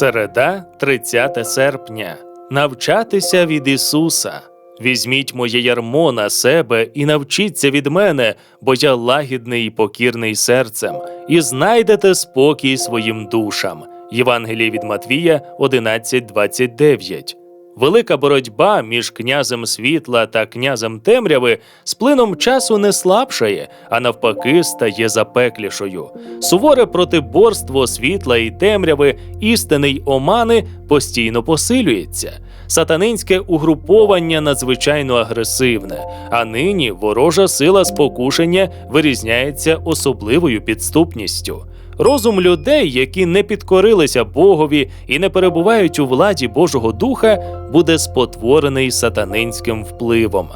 Середа, 30 серпня. Навчатися від Ісуса. Візьміть моє ярмо на себе і навчіться від мене, бо я лагідний і покірний серцем, і знайдете спокій своїм душам. Євангеліє від Матвія 11.29. Велика боротьба між князем світла та князем темряви з плином часу не слабшає, а навпаки, стає запеклішою. Суворе протиборство світла і темряви, істини й омани постійно посилюється. Сатанинське угруповання надзвичайно агресивне, а нині ворожа сила спокушення вирізняється особливою підступністю. Розум людей, які не підкорилися Богові і не перебувають у владі Божого Духа, буде спотворений сатанинським впливом.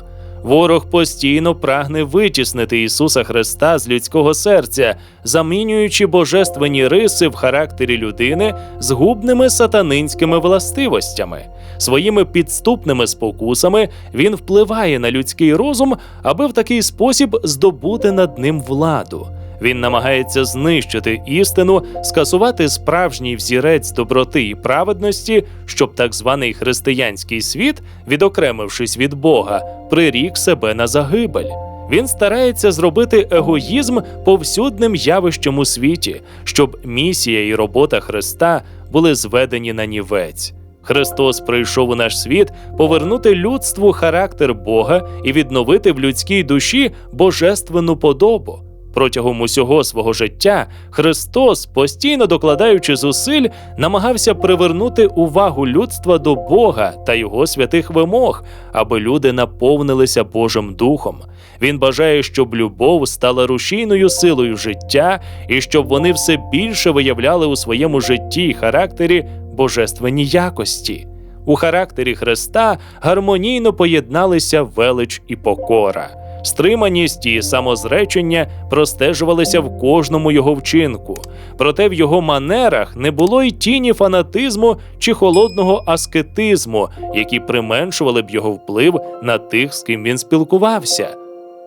Ворог постійно прагне витіснити Ісуса Христа з людського серця, замінюючи божественні риси в характері людини згубними сатанинськими властивостями. Своїми підступними спокусами він впливає на людський розум, аби в такий спосіб здобути над ним владу. Він намагається знищити істину, скасувати справжній взірець доброти і праведності, щоб так званий християнський світ, відокремившись від Бога, прирік себе на загибель. Він старається зробити егоїзм повсюдним явищем у світі, щоб місія і робота Христа були зведені на нівець. Христос прийшов у наш світ повернути людству характер Бога і відновити в людській душі божественну подобу. Протягом усього свого життя Христос, постійно докладаючи зусиль, намагався привернути увагу людства до Бога та його святих вимог, аби люди наповнилися Божим Духом. Він бажає, щоб любов стала рушійною силою життя і щоб вони все більше виявляли у своєму житті й характері божественні якості. У характері Христа гармонійно поєдналися велич і покора. Стриманість і самозречення простежувалися в кожному його вчинку, проте в його манерах не було й тіні фанатизму чи холодного аскетизму, які применшували б його вплив на тих, з ким він спілкувався.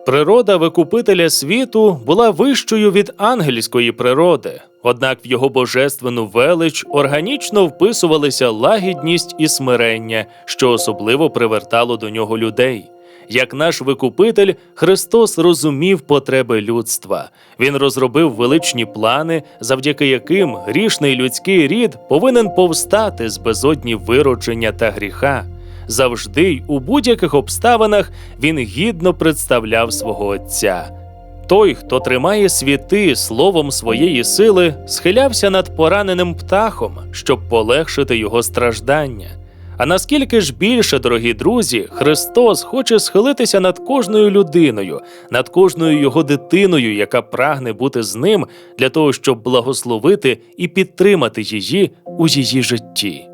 Природа викупителя світу була вищою від ангельської природи, однак в його божественну велич органічно вписувалися лагідність і смирення, що особливо привертало до нього людей. Як наш викупитель, Христос розумів потреби людства. Він розробив величні плани, завдяки яким грішний людський рід повинен повстати з безодні виродження та гріха. Завжди й у будь-яких обставинах він гідно представляв свого Отця. Той, хто тримає світи словом своєї сили, схилявся над пораненим птахом, щоб полегшити його страждання. А наскільки ж більше, дорогі друзі, Христос хоче схилитися над кожною людиною, над кожною його дитиною, яка прагне бути з ним для того, щоб благословити і підтримати її у її житті.